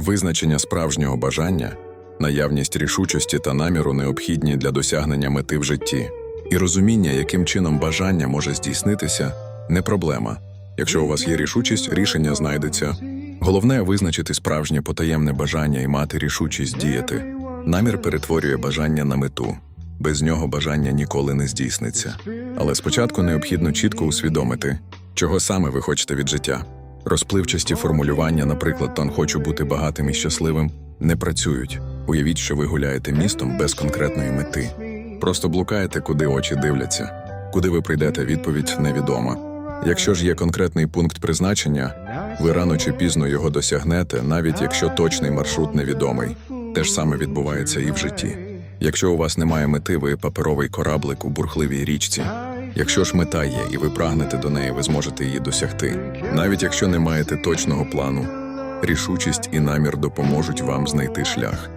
Визначення справжнього бажання, наявність рішучості та наміру необхідні для досягнення мети в житті, і розуміння, яким чином бажання може здійснитися, не проблема. Якщо у вас є рішучість, рішення знайдеться. Головне визначити справжнє потаємне бажання і мати рішучість діяти. Намір перетворює бажання на мету. Без нього бажання ніколи не здійсниться. Але спочатку необхідно чітко усвідомити, чого саме ви хочете від життя. Розпливчасті формулювання, наприклад, тон хочу бути багатим і щасливим, не працюють. Уявіть, що ви гуляєте містом без конкретної мети. Просто блукаєте, куди очі дивляться. Куди ви прийдете, відповідь невідома. Якщо ж є конкретний пункт призначення, ви рано чи пізно його досягнете, навіть якщо точний маршрут невідомий. Те ж саме відбувається і в житті. Якщо у вас немає мети, ви паперовий кораблик у бурхливій річці. Якщо ж мета є і ви прагнете до неї, ви зможете її досягти. Навіть якщо не маєте точного плану, рішучість і намір допоможуть вам знайти шлях.